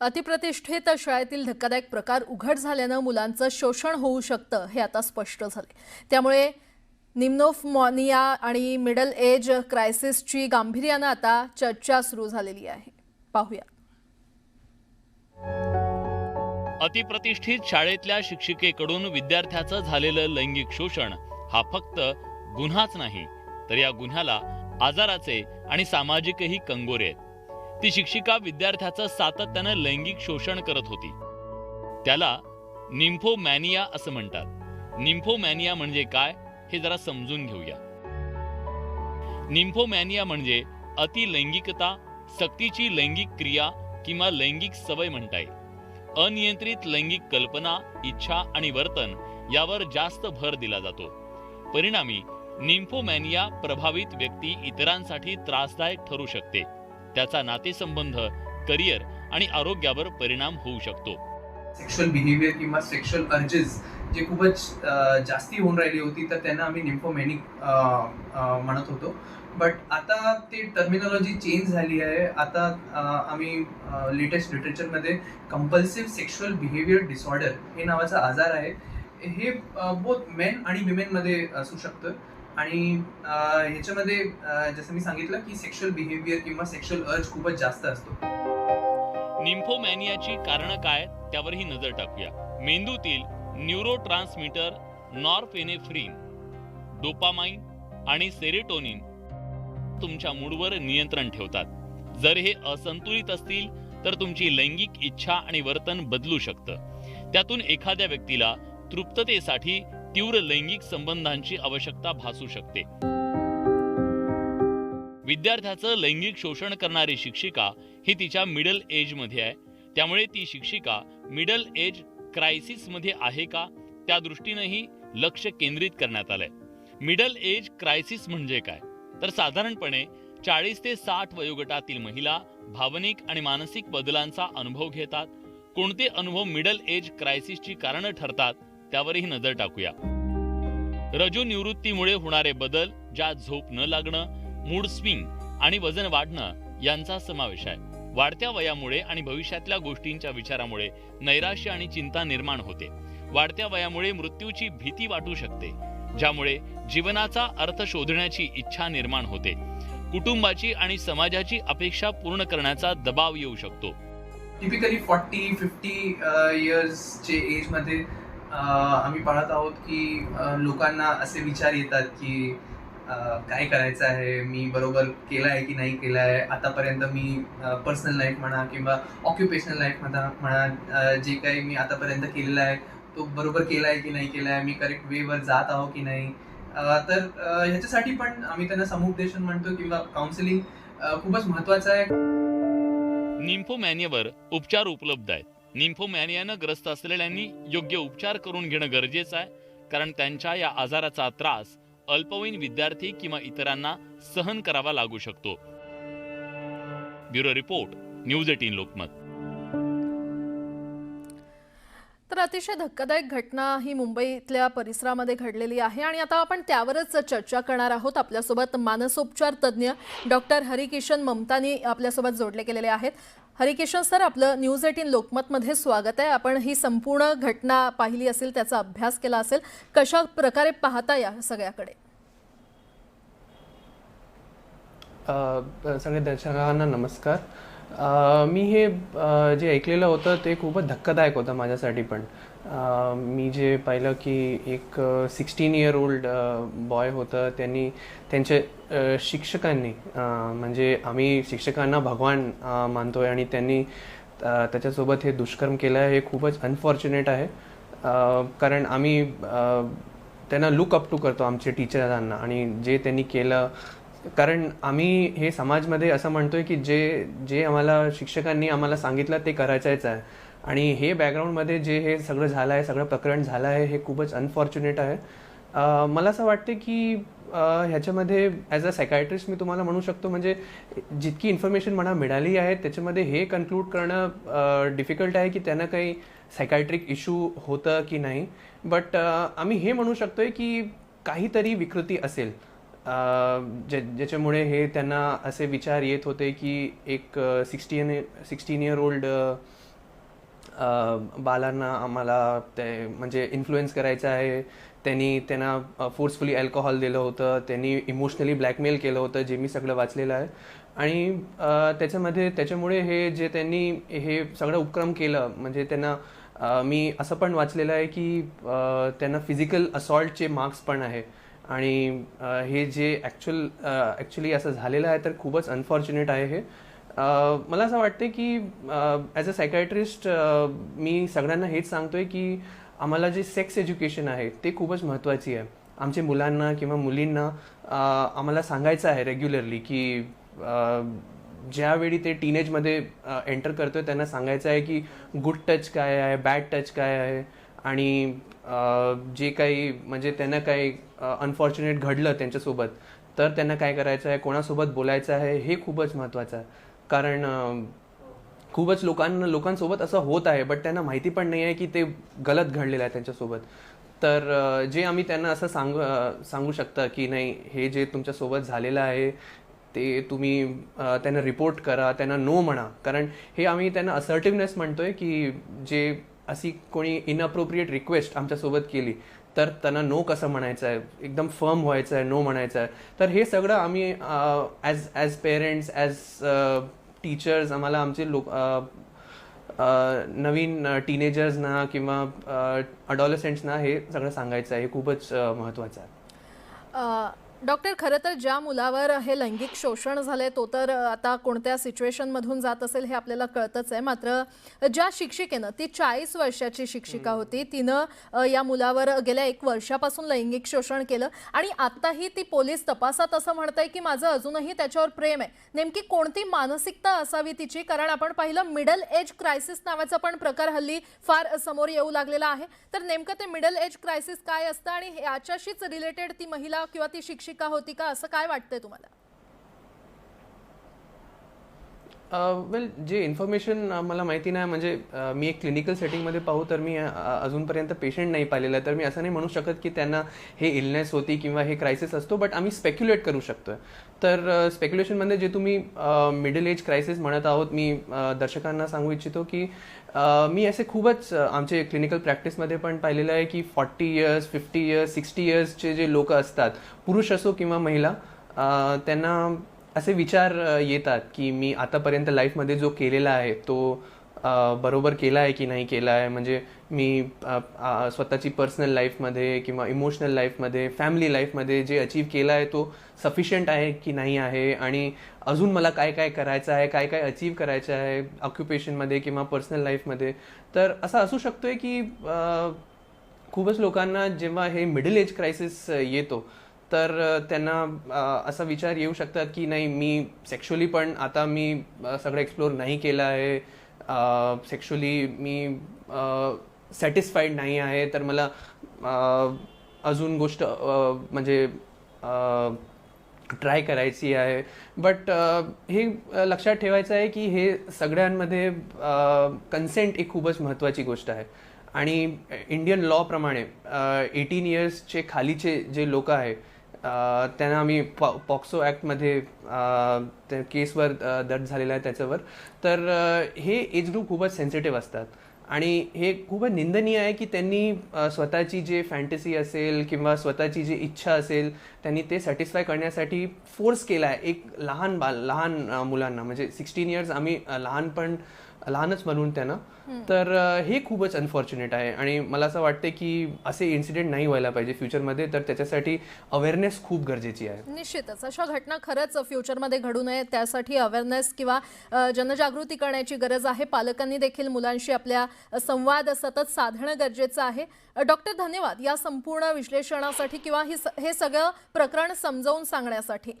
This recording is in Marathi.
अतिप्रतिष्ठित शाळेतील धक्कादायक प्रकार उघड झाल्यानं मुलांचं शोषण होऊ शकतं हे आता स्पष्ट झाले त्यामुळे निम्नोफमॉनिया आणि मिडल एज क्रायसिसची गांभीर्यानं आता चर्चा सुरू झालेली आहे. पाहूया. अतिप्रतिष्ठित शाळेतल्या शिक्षिकेकडून विद्यार्थ्याचं झालेलं लैंगिक शोषण हा फक्त गुन्हाच नाही तर या गुन्ह्याला आजाराचे आणि सामाजिकही कंगोरे आहेत. ती शिक्षिका विद्यार्थ्याचं सातत्यानं लैंगिक शोषण करत होती. त्याला निम्फोमॅनिया असं म्हणतात. निम्फोमॅनिया म्हणजे काय? हे जरा समजून घेऊया. निम्फोमॅनिया म्हणजे अतिलैंगिकता सक्तीची लैंगिक क्रिया किंवा लैंगिक सवय म्हणता येईल. अनियंत्रित लैंगिक कल्पना इच्छा आणि वर्तन यावर जास्त भर दिला जातो. परिणामी निम्फोमॅनिया प्रभावित व्यक्ती इतरांसाठी त्रासदायक ठरू शकते. त्याचा नातेसंबंध करिअर आणि आरोग्यावर परिणाम होऊ शकतो. सेक्शुअल बिहेवियर किंवा सेक्शुअल अर्जेस जे खूपच जास्ती होऊन राहिली होती तर त्यांना आम्ही निम्फोमॅनिक म्हणत होतो. बट आता ती टर्मिनॉलॉजी चेंज झाली आहे. आता आम्ही लेटेस्ट लिटरेचरमध्ये कंपल्सिव्ह सेक्शुअल बिहेवियर डिसऑर्डर हे नावाचा आजार आहे. हे बोथ मेन आणि विमेनमध्ये असू शकतं. आणि ह्याच्यामध्ये जसं मी सांगितलं की सेक्शुअल बिहेवियर किंवा सेक्शुअल अर्ज खूपच जास्त असतो. निम्फोमॅनियाची कारणं काय? त्यावरही नजर टाकूया. मेंदूतील न्यूरो ट्रान्समीटर नॉरफेनेफ्रिन डोपामाइन आणि सेरेटोनिन तुमच्या मूडवर नियंत्रण ठेवतात. जर हे असंतुलित असतील तर तुमची लैंगिक इच्छा आणि वर्तन बदलू शकतं. त्यातून एखाद्या व्यक्तीला तृप्ततेसाठी तीव्र लैंगिक संबंधांची आवश्यकता भासू शकते. विद्यार्थ्याचं लैंगिक शोषण करणारी शिक्षिका ही तिच्या मिडल एजमध्ये आहे. त्यामुळे ती शिक्षिका मिडल एज क्रायसिसमध्ये आहे का? त्या दृष्टीनेही लक्ष केंद्रित करण्यात आलंय. मिडल एज क्रायसिस म्हणजे काय? तर साधारणपणे चाळीस ते साठ वयोगटातील महिला भावनिक आणि मानसिक बदलांचा अनुभव घेतात. कोणते अनुभव मिडल एज क्रायसिसची कारणं ठरतात? त्यावरही नजर टाकूया. रजू निवृत्तीमुळे होणारे बदल ज्यात झोप न लागणं मूड स्विंग आणि वजन वाढणं यांचा समावेश आहे. वाढत्या वयामुळे आणि भविष्यातल्या गोष्टींच्या विचारामुळे नैराश्य आणि चिंता निर्माण होते. वाढत्या वयामुळे मृत्यूची भीती वाटू शकते ज्यामुळे जीवनाचा अर्थ शोधण्याची इच्छा निर्माण होते. कुटुंबाची आणि समाजाची अपेक्षा पूर्ण करण्याचा दबाव येऊ शकतो. टिपिकली फॉर्टी फिफ्टी इयर्सचे एजमध्ये आम्ही पाहत आहोत की लोकांना असे विचार येतात की काय करायचं आहे मी बरोबर केलं आहे की नाही केलं आहे? आतापर्यंत मी पर्सनल लाईफ म्हणा किंवा ऑक्युपेशनल लाईफ म्हणा म्हणा जे काही मी आतापर्यंत केलेलं आहे तो बरोबर केला आहे की नाही केला आहे? मी करेक्ट वेवर जात आहो की नाही? तर ह्याच्यासाठी पण आम्ही त्यांना समुपदेशन म्हणतो किंवा काउन्सिलिंग खूपच महत्त्वाचं आहे. निम्फोमॅनियावर उपचार उपलब्ध आहेत. निम्फोमॅनियानं ग्रस्त असलेल्यांनी योग्य उपचार करून घेणं गरजेचं आहे कारण त्यांच्या या आजाराचा त्रास अल्पवयीन विद्यार्थी किंवा इतरांना सहन करावा लागू शकतो. Bureau report news eighteen Lokmat. तर अतिशय धक्कादायक घटना ही मुंबईतल्या परिसरामध्ये घडलेली आहे आणि आता आपण त्यावरच चर्चा करणार आहोत. आपल्यासोबत मानसोपचार तज्ज्ञ डॉक्टर हरिकिशन ममतानी आपल्यासोबत जोडले गेलेले आहेत. हरिकिशन सर आपलं न्यूज एटीन लोकमतमध्ये स्वागत आहे. आपण ही संपूर्ण घटना पाहिली असेल त्याचा अभ्यास केला असेल कशा प्रकारे पाहता या सगळ्याकडे? सगळ्या दर्शकांना नमस्कार. मी हे जे ऐकलेलं होतं ते खूपच धक्कादायक होतं माझ्यासाठी पण. मी जे पाहिलं की एक सिक्स्टीन इयर ओल्ड बॉय होतं. त्यांनी त्यांचे शिक्षकांनी म्हणजे आम्ही शिक्षकांना भगवान मानतोय आणि त्यांनी त्याच्यासोबत हे दुष्कर्म केलं आहे हे खूपच अनफॉर्च्युनेट आहे. कारण आम्ही त्यांना लुक अप टू करतो आमचे टीचरांना आणि जे त्यांनी केलं. कारण आम्ही हे समाजमध्ये असं म्हणतोय की जे जे आम्हाला शिक्षकांनी आम्हाला सांगितलं ते करायचंच आहे. आणि हे बॅकग्राऊंडमध्ये जे हे सगळं झालं आहे सगळं प्रकरण झालं आहे हे खूपच अनफॉर्च्युनेट आहे. मला असं वाटते की ह्याच्यामध्ये ॲज अ सायकायट्रिस्ट मी तुम्हाला म्हणू शकतो म्हणजे जितकी इन्फॉर्मेशन मला मिळाली आहे त्याच्यामध्ये हे कन्क्लूड करणं डिफिकल्ट आहे की त्यांना काही सायकायट्रिक इशू होतं की नाही. बट आम्ही हे म्हणू शकतो आहे की काहीतरी विकृती असेल. ज्या ज्याच्यामुळे हे त्यांना असे विचार येत होते की एक सिक्स्टीन सिक्स्टीन इयर ओल्ड बालांना आम्हाला ते म्हणजे इन्फ्लुएन्स करायचं आहे. त्यांनी त्यांना फोर्सफुली अल्कोहोल दिलं होतं. त्यांनी इमोशनली ब्लॅकमेल केलं होतं जे मी सगळं वाचलेलं आहे. आणि त्याच्यामध्ये त्याच्यामुळे हे जे त्यांनी हे सगळं उपक्रम केलं म्हणजे त्यांना मी असं पण वाचलेलं आहे की त्यांना फिजिकल असॉल्टचे मार्क्स पण आहे. आणि हे जे ॲक्च्युअल ॲक्च्युली असं झालेलं आहे तर खूपच अनफॉर्च्युनेट आहे हे. मला असं वाटतं की ॲज अ सायकॅट्रिस्ट मी सगळ्यांना हेच सांगतोय की आम्हाला जे सेक्स एज्युकेशन आहे ते खूपच महत्त्वाची आहे. आमच्या मुलांना किंवा मुलींना आम्हाला सांगायचं आहे रेग्युलरली की ज्यावेळी ते टीनेजमध्ये एंटर करतोय त्यांना सांगायचं आहे की गुड टच काय आहे बॅड टच काय आहे? आणि जे काही म्हणजे त्यांना काही अनफॉर्च्युनेट घडलं त्यांच्यासोबत तर त्यांना काय करायचं आहे कोणासोबत बोलायचं आहे हे खूपच महत्त्वाचं आहे. कारण खूपच लोकांना लोकांसोबत असं होत आहे बट त्यांना माहिती पण नाही आहे की ते गलत घडलेलं आहे त्यांच्यासोबत. तर जे आम्ही त्यांना असं सांगू सांगू शकता की नाही हे जे तुमच्यासोबत झालेलं आहे ते तुम्ही त्यांना रिपोर्ट करा त्यांना नो म्हणा. कारण हे आम्ही त्यांना असर्टिव्हनेस म्हणतोय की जे अशी कोणी इनअप्रोप्रिएट रिक्वेस्ट आमच्यासोबत केली तर त्यांना नो कसं म्हणायचं आहे एकदम फर्म व्हायचं आहे नो म्हणायचं आहे तर हे सगळं आम्ही as as parents as teachers आम्हाला आमचे लोक नवीन टीनेजर्सना किंवा अडॉलसेंट्सना हे सगळं सांगायचं आहे हे खूपच महत्त्वाचं आहे. डॉक्टर खरं तर ज्या मुलावर हे लैंगिक शोषण झालंय तो तर आता कोणत्या सिच्युएशनमधून जात असेल हे आपल्याला कळतच आहे. मात्र ज्या शिक्षिकेनं ती चाळीस वर्षाची शिक्षिका होती तिनं या मुलावर गेल्या एक वर्षापासून लैंगिक शोषण केलं आणि आत्ताही ती पोलीस तपासात असं म्हणताय की माझं अजूनही त्याच्यावर प्रेम आहे. नेमकी कोणती मानसिकता असावी तिची? कारण आपण पाहिलं मिडल एज क्रायसिस नावाचा पण प्रकार हल्ली फार समोर येऊ लागलेला आहे. तर नेमकं ते मिडल एज क्रायसिस काय असतं आणि याच्याशीच रिलेटेड ती महिला किंवा ती शिक्षिका होती का? असं काय वाटतंय तुम्हाला? वेल जे इन्फॉर्मेशन मला माहिती नाही म्हणजे मी एक क्लिनिकल सेटिंगमध्ये पाहू तर मी अजूनपर्यंत पेशंट नाही पाहिलेला आहे तर मी असं नाही म्हणू शकत की त्यांना हे इलनेस होती किंवा हे क्रायसिस असतो बट आम्ही स्पेक्युलेट करू शकतो तर स्पेक्युलेशनमध्ये जे तुम्ही मिडल एज क्रायसिस म्हणत आहोत मी दर्शकांना सांगू इच्छितो की मी असे खूपच आमचे क्लिनिकल प्रॅक्टिसमध्ये पण पाहिलेलं आहे की forty years fifty years sixty इयर्सचे जे लोक असतात पुरुष असो किंवा महिला त्यांना असे विचार येतात की मी आतापर्यंत लाईफमध्ये जो केलेला आहे तो बरोबर केला आहे की नाही केला आहे? म्हणजे मी स्वतःची पर्सनल लाईफमध्ये किंवा इमोशनल लाईफमध्ये फॅमिली लाईफमध्ये जे अचीव केला आहे तो सफिशियंट आहे की नाही आहे? आणि अजून मला काय काय करायचं आहे काय काय अचीव करायचं आहे ऑक्युपेशनमध्ये किंवा पर्सनल लाईफमध्ये तर असं असू शकतोय की खूपच लोकांना जेव्हा हे मिडल एज क्रायसिस येतो तर त्यांना असा विचार येऊ शकतात की नाही मी सेक्शुअली पण आता मी सगळं एक्सप्लोर नाही केलं आहे. सेक्शुअली मी सॅटिस्फाईड नाही आहे. तर मला अजून गोष्ट म्हणजे ट्राय करायची आहे. बट हे लक्षात ठेवायचं आहे की हे सगळ्यांमध्ये कन्सेंट एक खूपच महत्त्वाची गोष्ट आहे. आणि इंडियन लॉप्रमाणे एटीन इयर्सचे खालीचे जे लोक आहे त्यांना आम्ही पॉ पॉक्सो ॲक्टमध्ये त्या केसवर दर्ज झालेला आहे त्याच्यावर. तर हे एज ग्रुप खूपच सेन्सिटिव्ह असतात. आणि हे खूपच निंदनीय आहे की त्यांनी स्वतःची जे फॅन्टसी असेल किंवा स्वतःची जी इच्छा असेल त्यांनी ते सॅटिस्फाय करण्यासाठी फोर्स केला आहे. एक लहान बाल लहान मुलांना म्हणजे सिक्स्टीन इयर्स आम्ही लहानपण लहानच म्हणून त्यांना. तर हे खूपच अनफॉर्च्युनेट आहे. आणि मला असं वाटतं की असे इन्सिडेंट नाही व्हायला पाहिजे फ्युचरमध्ये तर त्याच्यासाठी अवेअरनेस खूप गरजेची आहे. निश्चितच. अशा घटना खरंच फ्युचरमध्ये घडू नये. त्यासाठी अवेअरनेस किंवा जनजागृती करण्याची गरज आहे. पालकांनी देखील मुलांशी आपल्या संवाद सतत साधणं गरजेचं आहे. डॉक्टर धन्यवाद या संपूर्ण विश्लेषणासाठी किंवा हे सगळं प्रकरण समजावून सांगण्यासाठी.